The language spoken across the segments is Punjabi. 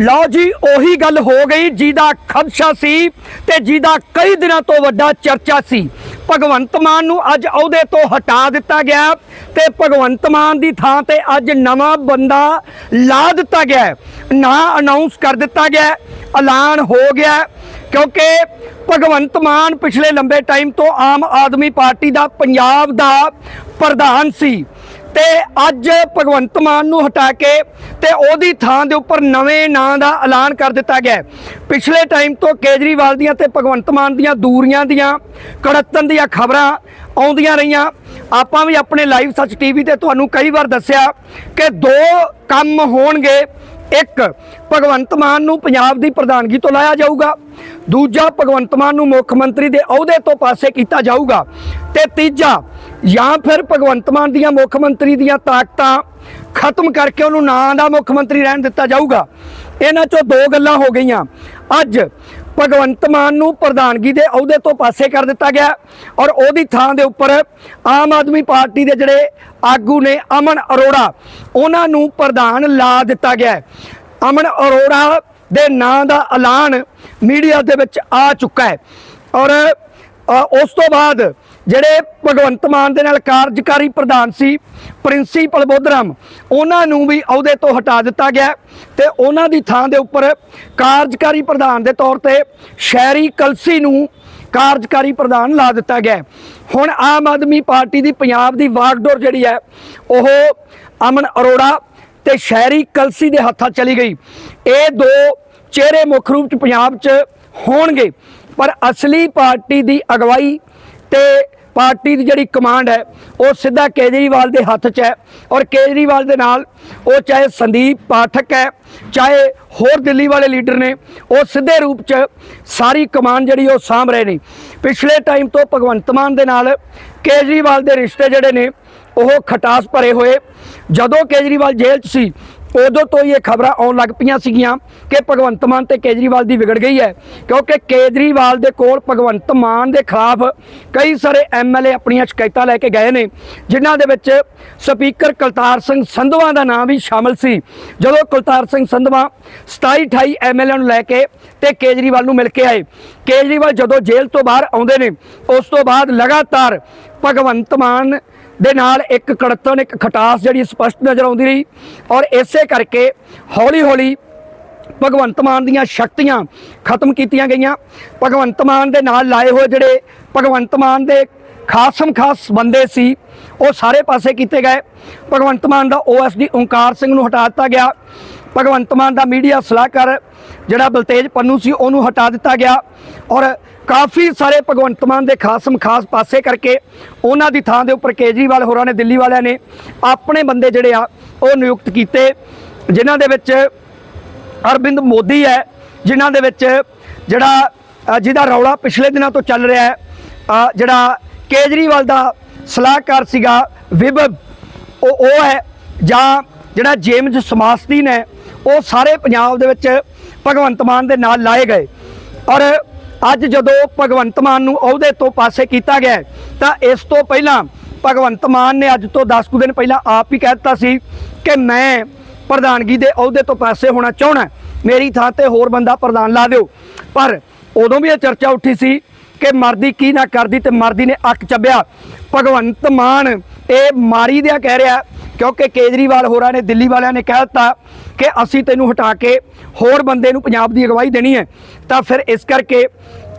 ਲਓ ਜੀ, ਉਹੀ ਗੱਲ ਹੋ ਗਈ, ਜਿਹਦਾ ਖਦਸ਼ਾ ਸੀ ਤੇ ਜਿਹਦਾ ਕਈ ਦਿਨਾਂ ਤੋਂ ਵੱਡਾ ਚਰਚਾ ਸੀ। ਭਗਵੰਤ ਮਾਨ ਨੂੰ ਅੱਜ ਅਹੁਦੇ ਤੋਂ ਹਟਾ ਦਿੱਤਾ ਗਿਆ ਤੇ ਭਗਵੰਤ ਮਾਨ ਦੀ ਥਾਂ ਤੇ ਅੱਜ ਨਵਾਂ ਬੰਦਾ ਲਾ ਦਿੱਤਾ ਗਿਆ ਹੈ। ਨਾਂ ਅਨਾਉਂਸ ਕਰ ਦਿੱਤਾ ਗਿਆ ਐਲਾਨ ਹੋ ਗਿਆ ਕਿਉਂਕਿ ਭਗਵੰਤ ਮਾਨ ਪਿਛਲੇ ਲੰਬੇ ਟਾਈਮ ਤੋਂ ਆਮ ਆਦਮੀ ਪਾਰਟੀ ਦਾ ਪੰਜਾਬ ਦਾ ਪ੍ਰਧਾਨ ਸੀ। ਤੇ ਅੱਜ ਭਗਵੰਤ ਮਾਨ ਨੂੰ ਹਟਾ ਕੇ ਤੇ ਉਹਦੀ ਥਾਂ ਦੇ ਉੱਪਰ ਨਵੇਂ ਨਾਂ ਦਾ ਐਲਾਨ ਕਰ ਦਿੱਤਾ ਗਿਆ ਪਿਛਲੇ ਟਾਈਮ ਤੋਂ ਕੇਜਰੀਵਾਲ ਦੀਆਂ ਤੇ ਭਗਵੰਤ ਮਾਨ ਦੀਆਂ ਦੂਰੀਆਂ ਦੀਆਂ ਕੜਤਨ ਦੀਆਂ ਖਬਰਾਂ ਆਉਂਦੀਆਂ ਰਹੀਆਂ। ਆਪਾਂ ਵੀ ਆਪਣੇ ਲਾਈਵ ਸੱਚ ਟੀਵੀ ਤੇ ਤੁਹਾਨੂੰ ਕਈ ਵਾਰ ਦੱਸਿਆ ਕਿ ਦੋ ਕੰਮ ਹੋਣਗੇ। ਇੱਕ, ਭਗਵੰਤ ਮਾਨ ਨੂੰ ਪੰਜਾਬ ਦੀ ਪ੍ਰਧਾਨਗੀ ਤੋਂ ਲਾਇਆ ਜਾਊਗਾ। ਦੂਜਾ, ਭਗਵੰਤ ਮਾਨ ਨੂੰ ਮੁੱਖ ਮੰਤਰੀ ਦੇ ਅਹੁਦੇ ਤੋਂ ਪਾਸੇ ਕੀਤਾ ਜਾਊਗਾ। ਤੇ ਤੀਜਾ ਜਾਂ ਫਿਰ ਭਗਵੰਤ ਮਾਨ ਦੀਆਂ ਮੁੱਖ ਮੰਤਰੀ ਦੀਆਂ ਤਾਕਤਾਂ ਖਤਮ ਕਰਕੇ ਉਹਨੂੰ ਨਾਂ ਦਾ ਮੁੱਖ ਮੰਤਰੀ ਰਹਿਣ ਦਿੱਤਾ ਜਾਊਗਾ। ਇਹਨਾਂ ਚੋਂ ਦੋ ਗੱਲਾਂ ਹੋ ਗਈਆਂ। ਅੱਜ ਭਗਵੰਤ ਮਾਨ ਨੂੰ ਪ੍ਰਧਾਨਗੀ ਦੇ ਅਹੁਦੇ ਤੋਂ ਪਾਸੇ ਕਰ ਦਿੱਤਾ ਗਿਆ ਔਰ ਉਹਦੀ ਥਾਂ ਦੇ ਉੱਪਰ ਆਮ ਆਦਮੀ ਪਾਰਟੀ ਦੇ ਜਿਹੜੇ ਆਗੂ ਨੇ ਅਮਨ ਅਰੋੜਾ, ਉਹਨਾਂ ਨੂੰ ਪ੍ਰਧਾਨ ਲਾ ਦਿੱਤਾ ਗਿਆ ਅਮਨ ਅਰੋੜਾ ਦੇ ਨਾਂ ਦਾ ਐਲਾਨ ਮੀਡੀਆ ਦੇ ਵਿੱਚ ਆ ਚੁੱਕਾ ਹੈ ਔਰ ਉਸ ਤੋਂ ਬਾਅਦ ਜਿਹੜੇ ਭਗਵੰਤ ਮਾਨ ਦੇ ਨਾਲ ਕਾਰਜਕਾਰੀ ਪ੍ਰਧਾਨ ਸੀ, ਪ੍ਰਿੰਸੀਪਲ ਬੋਧਰਾਮ, ਉਹਨਾਂ ਨੂੰ ਵੀ ਅਹੁਦੇ ਤੋਂ ਹਟਾ ਦਿੱਤਾ ਗਿਆ ਹੈ ਤੇ ਉਹਨਾਂ ਦੀ ਥਾਂ ਦੇ ਉੱਪਰ ਕਾਰਜਕਾਰੀ ਪ੍ਰਧਾਨ ਦੇ ਤੌਰ ਤੇ ਸ਼ਹਿਰੀ ਕਲਸੀ ਨੂੰ ਕਾਰਜਕਾਰੀ ਪ੍ਰਧਾਨ ਲਾ ਦਿੱਤਾ ਗਿਆ। ਹੁਣ ਆਮ ਆਦਮੀ ਪਾਰਟੀ ਦੀ ਪੰਜਾਬ ਦੀ ਵਾਗਡੋਰ ਜਿਹੜੀ ਹੈ, ਉਹ ਅਮਨ ਅਰੋੜਾ ਤੇ ਸ਼ਹਿਰੀ ਕਲਸੀ ਦੇ ਹੱਥਾਂ ਚਲੀ ਗਈ। ਇਹ ਦੋ ਚਿਹਰੇ ਮੁੱਖ ਰੂਪ ਚ ਪੰਜਾਬ ਚ ਹੋਣਗੇ, ਪਰ ਅਸਲੀ ਪਾਰਟੀ ਦੀ ਅਗਵਾਈ ਤੇ ਪਾਰਟੀ ਦੀ ਜਿਹੜੀ ਕਮਾਂਡ ਹੈ, ਉਹ ਸਿੱਧਾ ਕੇਜਰੀਵਾਲ ਦੇ ਹੱਥ 'ਚ ਹੈ ਔਰ ਕੇਜਰੀਵਾਲ ਦੇ ਨਾਲ ਉਹ ਚਾਹੇ ਸੰਦੀਪ ਪਾਠਕ ਹੈ, ਚਾਹੇ ਹੋਰ ਦਿੱਲੀ ਵਾਲੇ ਲੀਡਰ ਨੇ, ਉਹ ਸਿੱਧੇ ਰੂਪ 'ਚ ਸਾਰੀ ਕਮਾਂਡ ਜਿਹੜੀ ਉਹ ਸਾਂਭ ਰਹੇ ਨੇ। ਪਿਛਲੇ ਟਾਈਮ ਤੋਂ ਭਗਵੰਤ ਮਾਨ ਦੇ ਨਾਲ ਕੇਜਰੀਵਾਲ ਦੇ ਰਿਸ਼ਤੇ ਜਿਹੜੇ ਨੇ, ਉਹ ਖਟਾਸ ਭਰੇ ਹੋਏ। ਜਦੋਂ ਕੇਜਰੀਵਾਲ ਜੇਲ੍ਹ 'ਚ ਸੀ ਉਦੋਂ ਤੋਂ ਹੀ ਇਹ ਖਬਰਾਂ ਆਉਣ ਲੱਗ ਪਈਆਂ ਸੀਗੀਆਂ ਕਿ ਭਗਵੰਤ ਮਾਨ ਤੇ ਕੇਜਰੀਵਾਲ ਦੀ ਵਿਗੜ ਗਈ ਹੈ, ਕਿਉਂਕਿ ਕੇਜਰੀਵਾਲ ਦੇ ਕੋਲ ਭਗਵੰਤ ਮਾਨ ਦੇ ਖਿਲਾਫ ਕਈ ਸਾਰੇ ਐਮਐਲਏ ਆਪਣੀਆਂ ਸ਼ਿਕਾਇਤਾਂ ਲੈ ਕੇ ਗਏ ਨੇ, ਜਿਨ੍ਹਾਂ ਦੇ ਵਿੱਚ ਸਪੀਕਰ ਕੁਲਤਾਰ ਸਿੰਘ ਸੰਧਵਾ ਦਾ ਨਾਮ ਵੀ ਸ਼ਾਮਲ ਸੀ। ਜਦੋਂ ਕੁਲਤਾਰ ਸਿੰਘ ਸੰਧਵਾ 27 28 ਐਮਐਲਏ ਨੂੰ ਲੈ ਕੇ ਤੇ ਕੇਜਰੀਵਾਲ ਨੂੰ ਮਿਲ ਕੇ ਆਏ, ਕੇਜਰੀਵਾਲ ਜਦੋਂ ਜੇਲ੍ਹ ਤੋਂ ਬਾਹਰ ਆਉਂਦੇ ਨੇ, ਉਸ ਤੋਂ ਬਾਅਦ ਲਗਾਤਾਰ ਭਗਵੰਤ ਮਾਨ ਦੇ ਨਾਲ ਇੱਕ ਕੜਤਨ ਇੱਕ ਖਟਾਸ ਜਿਹੜੀ ਸਪਸ਼ਟ ਨਜ਼ਰ ਆਉਂਦੀ ਰਹੀ ਔਰ ਇਸੇ ਕਰਕੇ ਹੌਲੀ ਹੌਲੀ ਭਗਵੰਤ ਮਾਨ ਦੀਆਂ ਸ਼ਕਤੀਆਂ ਖਤਮ ਕੀਤੀਆਂ ਗਈਆਂ। ਭਗਵੰਤ ਮਾਨ ਦੇ ਨਾਲ ਲਾਏ ਹੋਏ ਜਿਹੜੇ ਭਗਵੰਤ ਮਾਨ ਦੇ ਖਾਸਮ ਖਾਸ ਬੰਦੇ ਸੀ, ਉਹ ਸਾਰੇ ਪਾਸੇ ਕੀਤੇ ਗਏ। ਭਗਵੰਤ ਮਾਨ ਦਾ ਓਐਸਡੀ ਓਂਕਾਰ ਸਿੰਘ ਨੂੰ ਹਟਾ ਦਿੱਤਾ ਗਿਆ। ਭਗਵੰਤ ਮਾਨ ਦਾ ਮੀਡੀਆ ਸਲਾਹਕਾਰ ਜਿਹੜਾ ਬਲਤੇਜ ਪੰਨੂ ਸੀ, ਉਹਨੂੰ ਹਟਾ ਦਿੱਤਾ ਗਿਆ। ਔਰ ਕਾਫੀ ਸਾਰੇ ਭਗਵੰਤ ਮਾਨ ਦੇ ਖਾਸਮ ਖਾਸ ਪਾਸੇ ਕਰਕੇ ਉਹਨਾਂ ਦੀ ਥਾਂ ਦੇ ਉੱਪਰ ਕੇਜਰੀਵਾਲ ਹੋਰਾਂ ਨੇ, ਦਿੱਲੀ ਵਾਲਿਆਂ ਨੇ ਆਪਣੇ ਬੰਦੇ ਜਿਹੜੇ ਆ, ਉਹ ਨਿਯੁਕਤ ਕੀਤੇ, ਜਿਨ੍ਹਾਂ ਦੇ ਵਿੱਚ ਅਰਵਿੰਦ ਮੋਦੀ ਹੈ, ਜਿਨ੍ਹਾਂ ਦੇ ਵਿੱਚ ਜਿਹੜਾ ਜਿਹਦਾ ਰੌਲਾ ਪਿਛਲੇ ਦਿਨਾਂ ਤੋਂ ਚੱਲ ਰਿਹਾ ਹੈ ਜਿਹੜਾ ਕੇਜਰੀਵਾਲ ਦਾ ਸਲਾਹਕਾਰ ਸੀਗਾ ਵਿਭਵ, ਉਹ ਉਹ ਹੈ, ਜਾਂ ਜਿਹੜਾ ਜੇਮਜ਼ ਸਮਾਸਦੀਨ ਹੈ, ਉਹ ਸਾਰੇ ਪੰਜਾਬ ਦੇ ਵਿੱਚ ਭਗਵੰਤ ਮਾਨ ਦੇ ਨਾਲ ਲਾਏ ਗਏ। ਔਰ ਅੱਜ ਜਦੋਂ ਭਗਵੰਤ ਮਾਨ ਨੂੰ ਅਹੁਦੇ ਤੋਂ ਪਾਸੇ ਕੀਤਾ ਗਿਆ ਤਾਂ ਇਸ ਤੋਂ ਪਹਿਲਾਂ ਭਗਵੰਤ ਮਾਨ ਨੇ ਅੱਜ ਤੋਂ 10 ਕੁ ਦਿਨ ਪਹਿਲਾਂ ਆਪ ਹੀ ਕਹਿ ਦਿੱਤਾ ਸੀ ਕਿ ਮੈਂ ਪ੍ਰਧਾਨਗੀ ਦੇ ਅਹੁਦੇ ਤੋਂ ਪਾਸੇ ਹੋਣਾ ਚਾਹਣਾ ਮੇਰੀ ਥਾਂ ਤੇ ਹੋਰ ਬੰਦਾ ਪ੍ਰਧਾਨ ਲਾ ਦਿਓ। ਪਰ ਉਦੋਂ ਵੀ ਇਹ ਚਰਚਾ ਉੱਠੀ ਸੀ ਕਿ ਮਰਦੀ ਕੀ ਨਾ ਕਰਦੀ ਤੇ ਮਰਦੀ ਨੇ ਅੱਕ ਚੱਬਿਆ। ਭਗਵੰਤ ਮਾਨ ਇਹ ਮਾਰੀ ਦਿਆ ਕਹਿ ਰਿਹਾ ਕਿਉਂਕਿ ਕੇਜਰੀਵਾਲ ਹੋਰਾਂ ਨੇ ਦਿੱਲੀ ਵਾਲਿਆਂ ਨੇ ਕਹਿ ਦਿੱਤਾ ਕਿ ਅਸੀਂ ਤੈਨੂੰ ਹਟਾ ਕੇ ਹੋਰ ਬੰਦੇ ਨੂੰ ਪੰਜਾਬ ਦੀ ਅਗਵਾਈ ਦੇਣੀ ਹੈ। ਤਾਂ ਫਿਰ ਇਸ ਕਰਕੇ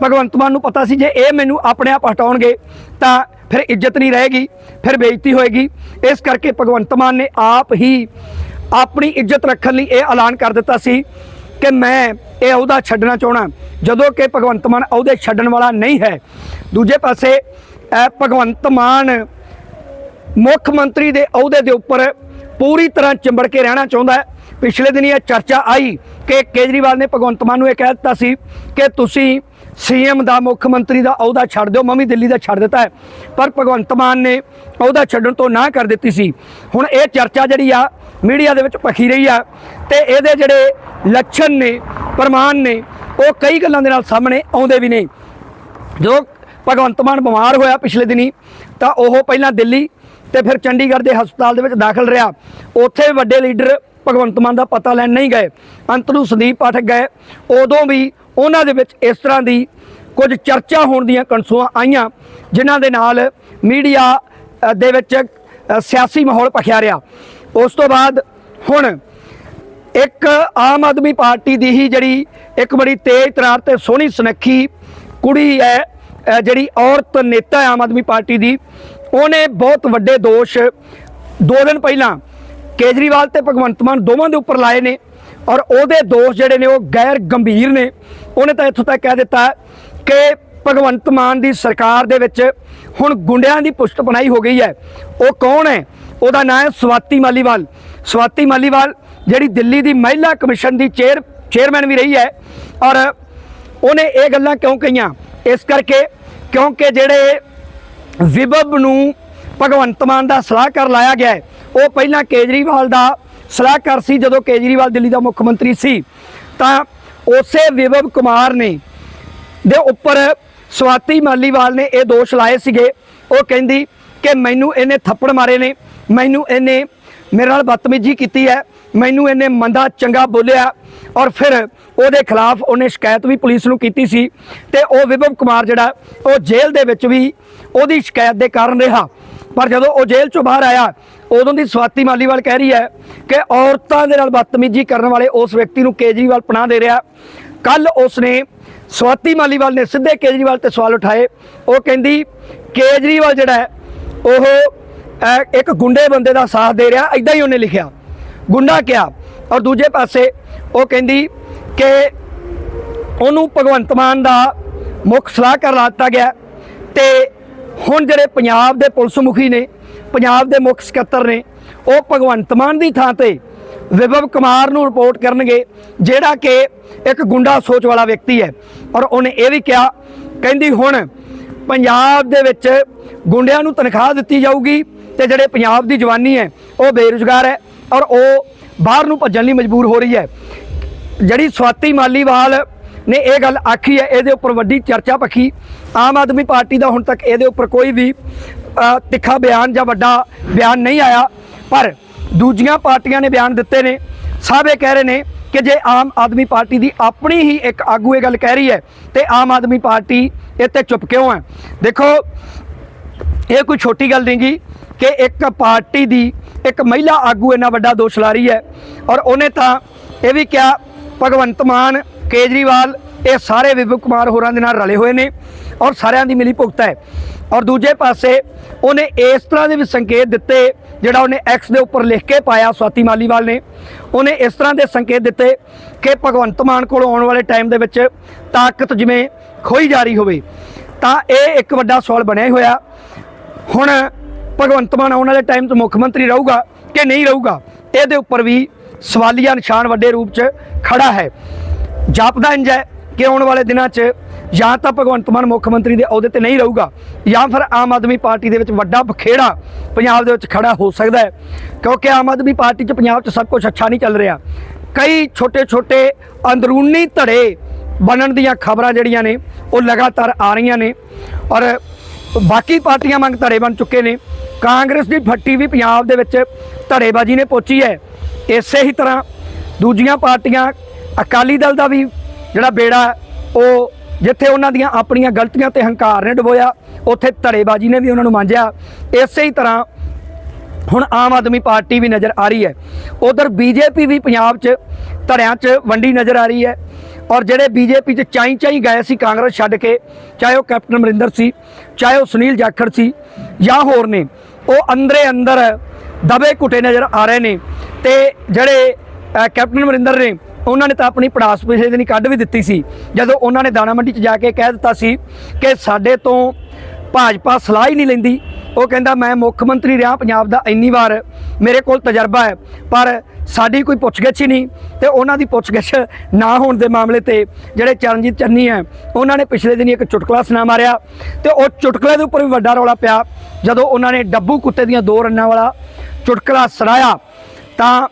ਭਗਵੰਤ ਮਾਨ ਨੂੰ ਪਤਾ ਸੀ ਜੇ ਇਹ ਮੈਨੂੰ ਆਪਣੇ ਆਪ ਹਟਾਉਣਗੇ, ਤਾਂ ਫਿਰ ਇੱਜ਼ਤ ਨਹੀਂ ਰਹੇਗੀ, ਫਿਰ ਬੇਇੱਜ਼ਤੀ ਹੋਏਗੀ। ਇਸ ਕਰਕੇ ਭਗਵੰਤ ਮਾਨ ਨੇ ਆਪ ਹੀ ਆਪਣੀ ਇੱਜ਼ਤ ਰੱਖਣ ਲਈ ਇਹ ਐਲਾਨ ਕਰ ਦਿੱਤਾ ਸੀ ਕਿ ਮੈਂ ਇਹ ਅਹੁਦਾ ਛੱਡਣਾ ਚਾਹਣਾ ਜਦੋਂ ਕਿ ਭਗਵੰਤ ਮਾਨ ਅਹੁਦੇ ਛੱਡਣ ਵਾਲਾ ਨਹੀਂ ਹੈ। ਦੂਜੇ ਪਾਸੇ ਭਗਵੰਤ ਮਾਨ ਮੁੱਖ ਮੰਤਰੀ ਦੇ ਅਹੁਦੇ ਦੇ ਉੱਪਰ ਪੂਰੀ ਤਰ੍ਹਾਂ ਚਿੰਬੜ ਕੇ ਰਹਿਣਾ ਚਾਹੁੰਦਾ ਹੈ। ਪਿਛਲੇ ਦਿਨੀ ਇਹ ਚਰਚਾ ਆਈ ਕਿ ਕੇਜਰੀਵਾਲ ਨੇ ਭਗਵੰਤ ਮਾਨ ਨੂੰ ਇਹ ਕਹਿ ਦਿੱਤਾ ਸੀ ਕਿ ਤੁਸੀਂ ਸੀਐਮ ਦਾ ਮੁੱਖ ਮੰਤਰੀ ਦਾ ਅਹੁਦਾ ਛੱਡ ਦਿਓ, ਮੈਂ ਵੀ ਦਿੱਲੀ ਦਾ ਛੱਡ ਦਿੱਤਾ ਹੈ। ਪਰ ਭਗਵੰਤ ਮਾਨ ਨੇ ਅਹੁਦਾ ਛੱਡਣ ਤੋਂ ਨਾ ਕਰ ਦਿੱਤੀ ਸੀ। ਹੁਣ ਇਹ ਚਰਚਾ ਜਿਹੜੀ ਆ, ਮੀਡੀਆ ਦੇ ਵਿੱਚ ਪਖੀ ਰਹੀ ਆ ਤੇ ਇਹਦੇ ਜਿਹੜੇ ਲੱਛਣ ਨੇ, ਪ੍ਰਮਾਣ ਨੇ, ਉਹ ਕਈ ਗੱਲਾਂ ਦੇ ਨਾਲ ਸਾਹਮਣੇ ਆਉਂਦੇ ਵੀ ਨੇ। ਜੋ ਭਗਵੰਤ ਮਾਨ ਬਿਮਾਰ ਹੋਇਆ ਪਿਛਲੇ ਦਿਨੀ, ਤਾਂ ਉਹ ਪਹਿਲਾਂ ਦਿੱਲੀ ਤੇ ਫਿਰ ਚੰਡੀਗੜ੍ਹ ਦੇ ਹਸਪਤਾਲ ਦੇ ਵਿੱਚ ਦਾਖਲ ਰਿਹਾ। ਉੱਥੇ ਵੱਡੇ ਲੀਡਰ ਭਗਵੰਤ ਮਾਨ ਦਾ ਪਤਾ ਲੈਣ ਨਹੀਂ ਗਏ। ਅੰਤ ਨੂੰ ਸੰਦੀਪ ਪਾਠਕ ਗਏ। ਉਦੋਂ ਵੀ ਉਹਨਾਂ ਦੇ ਵਿੱਚ ਇਸ ਤਰ੍ਹਾਂ ਦੀ ਕੁਝ ਚਰਚਾ ਹੋਣ ਦੀਆਂ ਕਣਸੂਆਂ ਆਈਆਂ, ਜਿਨ੍ਹਾਂ ਦੇ ਨਾਲ ਮੀਡੀਆ ਦੇ ਵਿੱਚ ਸਿਆਸੀ ਮਾਹੌਲ ਭਖਿਆ ਰਿਹਾ। ਉਸ ਤੋਂ ਬਾਅਦ ਹੁਣ ਇੱਕ ਆਮ ਆਦਮੀ ਪਾਰਟੀ ਦੀ ਹੀ ਜਿਹੜੀ ਇੱਕ ਬੜੀ ਤੇਜ਼ ਤਰਾਰ ਤੇ ਸੋਹਣੀ ਸੁਨੱਖੀ ਕੁੜੀ ਹੈ ਜਿਹੜੀ ਔਰਤ ਨੇਤਾ ਆਮ ਆਦਮੀ ਪਾਰਟੀ ਦੀ ਉਹਨੇ ਬਹੁਤ ਵੱਡੇ ਦੋਸ਼ ਦੋ ਦਿਨ ਪਹਿਲਾਂ ਕੇਜਰੀਵਾਲ ਤੇ ਭਗਵੰਤ ਮਾਨ ਦੋਵਾਂ ਦੇ ਉੱਪਰ ਲਾਏ ਨੇ ਔਰ ਉਹਦੇ ਦੋਸ਼ ਜਿਹੜੇ ਨੇ ਉਹ ਗੈਰ ਗੰਭੀਰ ਨੇ। ਉਹਨੇ ਤਾਂ ਇੱਥੋਂ ਤੱਕ ਕਹਿ ਦਿੱਤਾ ਕਿ ਭਗਵੰਤ ਮਾਨ ਦੀ ਸਰਕਾਰ ਦੇ ਵਿੱਚ ਹੁਣ ਗੁੰਡਿਆਂ ਦੀ ਪੁਸ਼ਤ ਬਣਾਈ ਹੋ ਗਈ ਹੈ। ਉਹ ਕੌਣ ਹੈ? ਉਹਦਾ ਨਾਮ ਹੈ ਸਵਾਤੀ ਮਾਲੀਵਾਲ। ਸਵਾਤੀ ਮਾਲੀਵਾਲ ਜਿਹੜੀ ਦਿੱਲੀ ਦੀ ਮਹਿਲਾ ਕਮਿਸ਼ਨ ਦੀ ਚੇਅਰ ਚੇਅਰਮੈਨ ਵੀ ਰਹੀ ਹੈ ਔਰ ਉਹਨੇ ਇਹ ਗੱਲਾਂ ਕਿਉਂ ਕਹੀਆਂ? ਇਸ ਕਰਕੇ ਕਿਉਂਕਿ ਜਿਹੜੇ ਵਿਭਵ ਨੂੰ ਭਗਵੰਤ ਮਾਨ ਦਾ ਸਲਾਹਕਾਰ ਲਾਇਆ ਗਿਆ ਹੈ। ਉਹ ਪਹਿਲਾਂ ਕੇਜਰੀਵਾਲ ਦਾ ਸਲਾਹਕਾਰ ਸੀ, ਜਦੋਂ ਕੇਜਰੀਵਾਲ ਦਿੱਲੀ ਦਾ ਮੁੱਖ ਮੰਤਰੀ ਸੀ। ਤਾਂ ਉਸੇ ਵਿਭਵ ਕੁਮਾਰ ਨੇ ਦੇ ਉੱਪਰ ਸਵਾਤੀ ਮਾਲੀਵਾਲ ਨੇ ਇਹ ਦੋਸ਼ ਲਾਏ ਸੀਗੇ। ਉਹ ਕਹਿੰਦੀ ਕਿ ਮੈਨੂੰ ਇਹਨੇ ਥੱਪੜ ਮਾਰੇ ਨੇ, ਮੈਨੂੰ ਇਹਨੇ ਮੇਰੇ ਨਾਲ ਬਦਤਮੀਜ਼ੀ ਕੀਤੀ ਹੈ, ਮੈਨੂੰ ਇਹਨੇ ਮੰਦਾ ਚੰਗਾ ਬੋਲਿਆ ਔਰ ਫਿਰ ਉਹਦੇ ਖਿਲਾਫ ਉਹਨੇ ਸ਼ਿਕਾਇਤ ਵੀ ਪੁਲਿਸ ਨੂੰ ਕੀਤੀ ਸੀ। ਤੇ ਉਹ ਵਿਭਵ ਕੁਮਾਰ ਜਿਹੜਾ, ਉਹ ਜੇਲ੍ਹ ਦੇ ਵਿੱਚ ਵੀ ਉਹਦੀ ਸ਼ਿਕਾਇਤ ਦੇ ਕਾਰਨ ਰਿਹਾ। ਪਰ ਜਦੋਂ ਉਹ ਜੇਲ੍ਹ ਚੋਂ ਬਾਹਰ ਆਇਆ, ਉਦੋਂ ਦੀ ਸਵਾਤੀ ਮਾਲੀਵਾਲ ਕਹਿ ਰਹੀ ਹੈ ਕਿ ਔਰਤਾਂ ਦੇ ਨਾਲ ਬਦਤਮੀਜ਼ੀ ਕਰਨ ਵਾਲੇ ਉਸ ਵਿਅਕਤੀ ਨੂੰ ਕੇਜਰੀਵਾਲ ਪਨਾਹ ਦੇ ਰਿਹਾ। ਕੱਲ ਉਸਨੇ ਸਵਾਤੀ ਮਾਲੀਵਾਲ ਨੇ ਸਿੱਧੇ ਕੇਜਰੀਵਾਲ ਤੇ ਸਵਾਲ ਉਠਾਏ। ਉਹ ਕਹਿੰਦੀ, ਕੇਜਰੀਵਾਲ ਜਿਹੜਾ ਹੈ, ਉਹ ਇੱਕ ਗੁੰਡੇ ਬੰਦੇ ਦਾ ਸਾਥ ਦੇ ਰਿਹਾ ਐਦਾਂ ਹੀ ਉਹਨੇ ਲਿਖਿਆ। ਗੁੰਡਾ ਕਿਹਾ ਔਰ ਦੂਜੇ ਪਾਸੇ ਉਹ ਕਹਿੰਦੀ ਕਿ ਉਹਨੂੰ ਭਗਵੰਤ ਮਾਨ ਦਾ ਮੁੱਖ ਸਲਾਹਕਾਰ ਲਾ ਦਿੱਤਾ ਗਿਆ ਤੇ ਹੁਣ ਜਿਹੜੇ ਪੰਜਾਬ ਦੇ ਪੁਲਿਸ ਮੁਖੀ ਨੇ, ਪੰਜਾਬ ਦੇ ਮੁੱਖ ਸਕੱਤਰ ਨੇ, ਉਹ ਭਗਵੰਤ ਮਾਨ ਦੀ ਥਾਂ ਤੇ ਵਿਭਵ ਕੁਮਾਰ ਨੂੰ ਰਿਪੋਰਟ ਕਰਨਗੇ, ਜਿਹੜਾ ਕਿ ਇੱਕ ਗੁੰਡਾ ਸੋਚ ਵਾਲਾ ਵਿਅਕਤੀ ਹੈ। ਔਰ ਉਹਨੇ ਇਹ ਵੀ ਕਿਹਾ, ਕਹਿੰਦੀ ਹੁਣ ਪੰਜਾਬ ਦੇ ਵਿੱਚ ਗੁੰਡਿਆਂ ਨੂੰ ਤਨਖਾਹ ਦਿੱਤੀ ਜਾਊਗੀ ਤੇ ਜਿਹੜੇ ਪੰਜਾਬ ਦੀ ਜਵਾਨੀ ਹੈ, ਉਹ ਬੇਰੁਜ਼ਗਾਰ ਹੈ ਔਰ ਉਹ ਬਾਹਰ ਨੂੰ ਭੱਜਣ ਲਈ ਮਜਬੂਰ ਹੋ ਰਹੀ ਹੈ। ਜਿਹੜੀ ਸਵਾਤੀ ਮਾਲੀਵਾਲ ਨੇ ਇਹ ਗੱਲ ਆਖੀ ਹੈ, ਇਹਦੇ ਉੱਪਰ ਵੱਡੀ ਚਰਚਾ ਪੱਖੀ। ਆਮ ਆਦਮੀ ਪਾਰਟੀ ਦਾ ਹੁਣ ਤੱਕ ਇਹਦੇ ਉੱਪਰ ਕੋਈ ਵੀ ਤਿੱਖਾ ਬਿਆਨ ਜਾਂ ਵੱਡਾ ਬਿਆਨ ਨਹੀਂ ਆਇਆ। ਪਰ ਦੂਜੀਆਂ ਪਾਰਟੀਆਂ ਨੇ ਬਿਆਨ ਦਿੱਤੇ ਨੇ। ਸਭ ਇਹ ਕਹਿ ਰਹੇ ਨੇ ਕਿ ਜੇ ਆਮ ਆਦਮੀ ਪਾਰਟੀ ਦੀ ਆਪਣੀ ਹੀ ਇੱਕ ਆਗੂ ਇਹ ਗੱਲ ਕਹਿ ਰਹੀ ਹੈ, ਤੇ ਆਮ ਆਦਮੀ ਪਾਰਟੀ ਇੱਥੇ ਚੁੱਪ ਕਿਉਂ ਹੈ? ਦੇਖੋ, ਇਹ ਕੋਈ ਛੋਟੀ ਗੱਲ ਨਹੀਂ ਗੀ ਕਿ ਇੱਕ ਪਾਰਟੀ ਦੀ ਇੱਕ ਮਹਿਲਾ ਆਗੂ ਇੰਨਾ ਵੱਡਾ ਦੋਸ਼ ਲਾ ਰਹੀ ਹੈ। ਔਰ ਉਹਨੇ ਤਾਂ ਇਹ ਵੀ ਕਿਹਾ, ਭਗਵੰਤ ਮਾਨ ਕੇਜਰੀਵਾਲ ਇਹ ਸਾਰੇ ਵਿਭਵ ਕੁਮਾਰ ਹੋਰਾਂ ਦੇ ਨਾਲ ਰਲੇ ਹੋਏ ਨੇ ਔਰ ਸਾਰਿਆਂ ਦੀ ਮਿਲੀ ਭੁਗਤ ਹੈ। ਔਰ ਦੂਜੇ ਪਾਸੇ ਉਹਨੇ ਇਸ ਤਰ੍ਹਾਂ ਦੇ ਵੀ ਸੰਕੇਤ ਦਿੱਤੇ, ਜਿਹੜਾ ਉਹਨੇ ਐਕਸ ਦੇ ਉੱਪਰ ਲਿਖ ਕੇ ਪਾਇਆ ਸਵਾਤੀ ਮਾਲੀਵਾਲ ਨੇ। ਉਹਨੇ ਇਸ ਤਰ੍ਹਾਂ ਦੇ ਸੰਕੇਤ ਦਿੱਤੇ ਕਿ ਭਗਵੰਤ ਮਾਨ ਕੋਲ ਆਉਣ ਵਾਲੇ ਟਾਈਮ ਦੇ ਵਿੱਚ ਤਾਕਤ ਜਿਵੇਂ ਖੋਈ ਜਾ ਰਹੀ ਹੋਵੇ, ਤਾਂ ਇਹ ਇੱਕ ਵੱਡਾ ਸਵਾਲ ਬਣਿਆ ਹੋਇਆ। ਹੁਣ ਭਗਵੰਤ ਮਾਨ ਆਉਣ ਵਾਲੇ ਟਾਈਮ 'ਚ ਮੁੱਖ ਮੰਤਰੀ ਰਹੂਗਾ ਕਿ ਨਹੀਂ ਰਹੂਗਾ, ਇਹਦੇ ਉੱਪਰ ਵੀ ਸਵਾਲੀਆ ਨਿਸ਼ਾਨ ਵੱਡੇ ਰੂਪ 'ਚ ਖੜਾ ਹੈ। ਜਾਪਦਾ ਇੰਜ ਹੈ ਕਿ ਆਉਣ ਵਾਲੇ ਦਿਨਾਂ 'ਚ ਜਾਂ ਤਾਂ ਭਗਵੰਤ ਮਾਨ ਮੁੱਖ ਮੰਤਰੀ ਦੇ ਅਹੁਦੇ ਤੇ ਨਹੀਂ ਰਹੂਗਾ, ਜਾਂ ਫਿਰ ਆਮ ਆਦਮੀ ਪਾਰਟੀ ਦੇ ਵਿੱਚ ਵੱਡਾ ਬਖੇੜਾ ਪੰਜਾਬ ਦੇ ਵਿੱਚ ਖੜਾ ਹੋ ਸਕਦਾ ਹੈ। ਕਿਉਂਕਿ ਆਮ ਆਦਮੀ ਪਾਰਟੀ 'ਚ ਪੰਜਾਬ 'ਚ ਸਭ ਕੁਝ ਅੱਛਾ ਨਹੀਂ ਚੱਲ ਰਿਹਾ। ਕਈ ਛੋਟੇ-ਛੋਟੇ ਅੰਦਰੂਨੀ ਧੜੇ ਬਣਨ ਦੀਆਂ ਖਬਰਾਂ ਜਿਹੜੀਆਂ ਨੇ, ਉਹ ਲਗਾਤਾਰ ਆ ਰਹੀਆਂ ਨੇ ਔਰ ਬਾਕੀ ਪਾਰਟੀਆਂ ਮੰਗ ਧੜੇ ਬਣ ਚੁੱਕੇ ਨੇ। ਕਾਂਗਰਸ ਦੀ ਫੱਟੀ ਵੀ ਪੰਜਾਬ ਦੇ ਵਿੱਚ ਧੜੇਬਾਜ਼ੀ ਨੇ ਪੋਚੀ ਹੈ। ਇਸੇ ਹੀ ਤਰ੍ਹਾਂ ਦੂਜੀਆਂ ਪਾਰਟੀਆਂ ਅਕਾਲੀ ਦਲ ਦਾ ਵੀ ਜਿਹੜਾ ਬੇੜਾ ਉਹ ਜਿੱਥੇ ਉਹਨਾਂ ਦੀਆਂ ਆਪਣੀਆਂ ਗਲਤੀਆਂ ਤੇ ਹੰਕਾਰ ਨੇ ਡਬੋਇਆ ਉੱਥੇ ਧੜੇਬਾਜ਼ੀ ਨੇ ਵੀ ਉਹਨਾਂ ਨੂੰ ਮਾਂਜਿਆ। ਇਸੇ ਹੀ ਤਰ੍ਹਾਂ ਹੁਣ ਆਮ ਆਦਮੀ ਪਾਰਟੀ ਵੀ ਨਜ਼ਰ ਆ ਰਹੀ ਹੈ। ਉਧਰ ਬੀਜੇਪੀ ਵੀ ਪੰਜਾਬ 'ਚ ਧੜਿਆਂ 'ਚ ਵੰਡੀ ਨਜ਼ਰ ਆ ਰਹੀ ਹੈ ਔਰ ਜਿਹੜੇ ਬੀਜੇਪੀ 'ਚ ਚਾਈ ਚਾਈ ਗਏ ਸੀ ਕਾਂਗਰਸ ਛੱਡ ਕੇ, ਚਾਹੇ ਉਹ ਕੈਪਟਨ ਅਮਰਿੰਦਰ ਸੀ, ਚਾਹੇ ਉਹ ਸੁਨੀਲ ਜਾਖੜ ਸੀ ਜਾਂ ਹੋਰ ਨੇ, ਉਹ ਅੰਦਰੇ ਅੰਦਰ ਦਬੇ ਘੁੱਟੇ ਨਜ਼ਰ ਆ ਰਹੇ ਨੇ ਤੇ ਜਿਹੜੇ ਕੈਪਟਨ ਅਮਰਿੰਦਰ ਨੇ ਉਹਨਾਂ ਨੇ ਤਾਂ ਆਪਣੀ ਪੜਾਸ ਪਿਛਲੇ ਦਿਨੀ ਕੱਢ ਵੀ ਦਿੱਤੀ ਸੀ। ਜਦੋਂ ਉਹਨਾਂ ਨੇ ਦਾਣਾ ਮੰਡੀ 'ਚ ਜਾ ਕੇ ਕਹਿ ਦਿੱਤਾ ਸੀ ਕਿ ਸਾਡੇ ਤੋਂ ਭਾਜਪਾ ਸਲਾਹ ਹੀ ਨਹੀਂ ਲੈਂਦੀ, ਉਹ ਕਹਿੰਦਾ, ਮੈਂ ਮੁੱਖ ਮੰਤਰੀ ਰਿਹਾ, ਪੰਜਾਬ ਦਾ ਇੰਨੀ ਵਾਰ ਮੇਰੇ ਕੋਲ ਤਜਰਬਾ ਹੈ, ਪਰ ਸਾਡੀ ਕੋਈ ਪੁੱਛਗਿੱਛ ਹੀ ਨਹੀਂ। ਤੇ ਉਹਨਾਂ ਦੀ ਪੁੱਛਗਿੱਛ ਨਾ ਹੋਣ ਦੇ ਮਾਮਲੇ ਤੇ ਜਿਹੜੇ ਚਰਨਜੀਤ ਚੰਨੀ ਹੈ, ਉਹਨਾਂ ਨੇ ਪਿਛਲੇ ਦਿਨੀ ਇੱਕ ਚੁਟਕਲਾ ਸੁਣਾ ਮਾਰਿਆ। ਤੇ ਉਹ ਚੁਟਕਲੇ ਦੇ ਉੱਪਰ ਵੀ ਵੱਡਾ ਰੌਲਾ ਪਿਆ। ਜਦੋਂ ਉਹਨਾਂ ਨੇ ਡੱਬੂ ਕੁੱਤੇ ਦੀਆਂ ਦੋ ਰੰਨਾਂ ਵਾਲਾ ਚੁਟਕਲਾ ਸੁਣਾਇਆ ਤਾਂ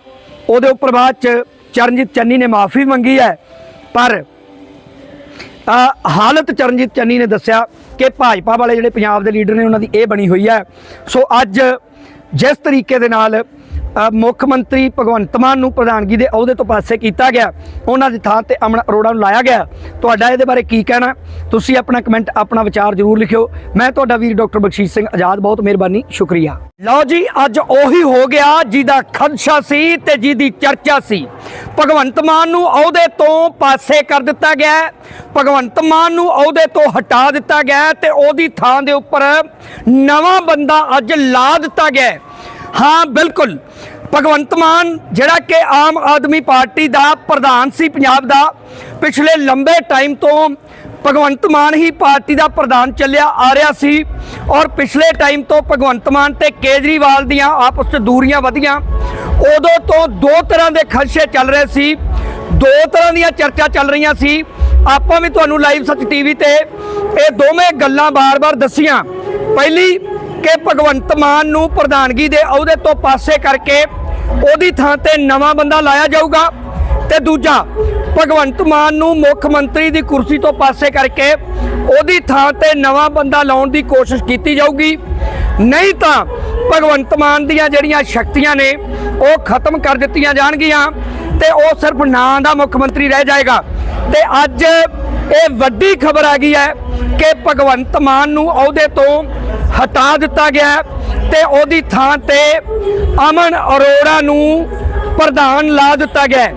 ਉਹਦੇ ਉੱਪਰ ਬਾਅਦ ਚ ਚਰਨਜੀਤ ਚੰਨੀ ਨੇ ਮਾਫੀ ਮੰਗੀ ਹੈ, ਪਰ ਹਾਲਤ ਚਰਨਜੀਤ ਚੰਨੀ ਨੇ ਦੱਸਿਆ ਕਿ ਭਾਜਪਾ ਵਾਲੇ ਜਿਹੜੇ ਪੰਜਾਬ ਦੇ ਲੀਡਰ ਨੇ ਉਹਨਾਂ ਦੀ ਇਹ ਬਣੀ ਹੋਈ ਹੈ। ਸੋ ਅੱਜ, ਜਿਸ ਤਰੀਕੇ ਦੇ ਨਾਲ ਮੁੱਖ ਮੰਤਰੀ ਭਗਵੰਤ ਮਾਨ ਨੂੰ ਪ੍ਰਧਾਨਗੀ ਦੇ ਅਹੁਦੇ ਤੋਂ ਪਾਸੇ ਕੀਤਾ ਗਿਆ। ਉਹਨਾਂ ਦੀ ਥਾਂ ਤੇ ਅਮਨ ਅਰੋੜਾ ਨੂੰ ਲਾਇਆ ਗਿਆ। ਤੁਹਾਡਾ ਇਹਦੇ ਬਾਰੇ ਕੀ ਕਹਿਣਾ? ਤੁਸੀਂ ਆਪਣਾ ਕਮੈਂਟ ਆਪਣਾ ਵਿਚਾਰ ਜ਼ਰੂਰ ਲਿਖਿਓ। ਮੈਂ ਤੁਹਾਡਾ ਵੀਰ ਡਾਕਟਰ ਬਖਸ਼ੀਸ਼ ਸਿੰਘ ਆਜ਼ਾਦ। ਬਹੁਤ ਮਿਹਰਬਾਨੀ, ਸ਼ੁਕਰੀਆ। ਲਓ ਜੀ, ਅੱਜ ਉਹੀ ਹੋ ਗਿਆ ਜਿਹਦਾ ਖਦਸ਼ਾ ਸੀ ਤੇ ਜਿਹਦੀ ਚਰਚਾ ਸੀ। ਭਗਵੰਤ ਮਾਨ ਨੂੰ ਅਹੁਦੇ ਤੋਂ ਪਾਸੇ ਕਰ ਦਿੱਤਾ ਗਿਆ। ਭਗਵੰਤ ਮਾਨ ਨੂੰ ਅਹੁਦੇ ਤੋਂ ਹਟਾ ਦਿੱਤਾ ਗਿਆ ਹੈ ਤੇ ਉਹਦੀ ਥਾਂ ਦੇ ਉੱਪਰ ਨਵਾਂ ਬੰਦਾ ਅੱਜ ਲਾ ਦਿੱਤਾ ਗਿਆ। ਹਾਂ, ਬਿਲਕੁਲ। ਭਗਵੰਤ ਮਾਨ, ਜਿਹੜਾ ਕਿ ਆਮ ਆਦਮੀ ਪਾਰਟੀ ਦਾ ਪ੍ਰਧਾਨ ਸੀ ਪੰਜਾਬ ਦਾ, ਪਿਛਲੇ ਲੰਬੇ ਟਾਈਮ ਤੋਂ ਭਗਵੰਤ ਮਾਨ ਹੀ ਪਾਰਟੀ ਦਾ ਪ੍ਰਧਾਨ ਚੱਲਿਆ ਆ ਰਿਹਾ ਸੀ ਔਰ ਪਿਛਲੇ ਟਾਈਮ ਤੋਂ ਭਗਵੰਤ ਮਾਨ ਤੇ ਕੇਜਰੀਵਾਲ ਦੀਆਂ ਆਪਸ ਵਿੱਚ ਦੂਰੀਆਂ ਵਧੀਆਂ। ਉਦੋਂ ਤੋਂ ਦੋ ਤਰ੍ਹਾਂ ਦੇ ਖਦਸ਼ੇ ਚੱਲ ਰਹੇ ਸੀ। ਦੋ ਤਰ੍ਹਾਂ ਦੀਆਂ ਚਰਚਾ ਚੱਲ ਰਹੀਆਂ ਸੀ। ਆਪਾਂ ਵੀ ਤੁਹਾਨੂੰ ਲਾਈਵ ਸੱਚ ਟੀਵੀ ਤੇ ਇਹ ਦੋਵੇਂ ਗੱਲਾਂ ਬਾਰ-ਬਾਰ ਦੱਸੀਆਂ। ਪਹਿਲੀ, ਕਿ ਭਗਵੰਤ ਮਾਨ ਨੂੰ ਪ੍ਰਧਾਨਗੀ ਦੇ ਅਹੁਦੇ ਤੋਂ ਪਾਸੇ ਕਰਕੇ ਉਹਦੀ ਥਾਂ ਤੇ ਨਵਾਂ ਬੰਦਾ ਲਾਇਆ ਜਾਊਗਾ ਤੇ ਦੂਜਾ, ਭਗਵੰਤ ਮਾਨ ਨੂੰ ਮੁੱਖ ਮੰਤਰੀ ਦੀ ਕੁਰਸੀ ਤੋਂ ਪਾਸੇ ਕਰਕੇ ਉਹਦੀ ਥਾਂ ਤੇ ਨਵਾਂ ਬੰਦਾ ਲਾਉਣ ਦੀ ਕੋਸ਼ਿਸ਼ ਕੀਤੀ ਜਾਊਗੀ। ਨਹੀਂ ਤਾਂ ਭਗਵੰਤ ਮਾਨ ਦੀਆਂ ਜਿਹੜੀਆਂ ਸ਼ਕਤੀਆਂ ਨੇ, ਉਹ ਖਤਮ ਕਰ ਦਿੱਤੀਆਂ ਜਾਣਗੀਆਂ ਤੇ ਉਹ ਸਿਰਫ ਨਾਂ ਦਾ ਮੁੱਖ ਮੰਤਰੀ ਰਹਿ ਜਾਏਗਾ। ਤੇ ਅੱਜ ਇਹ ਵੱਡੀ ਖਬਰ ਆ ਗਈ ਹੈ ਕਿ ਭਗਵੰਤ ਮਾਨ ਨੂੰ ਅਹੁਦੇ ਤੋਂ ਹਟਾ ਦਿੱਤਾ ਗਿਆ ਹੈ। ਤੇ ਉਹਦੀ ਥਾਂ ਤੇ ਅਮਨ ਅਰੋੜਾ ਨੂੰ ਪ੍ਰਧਾਨ ਲਾ ਦਿੱਤਾ ਗਿਆ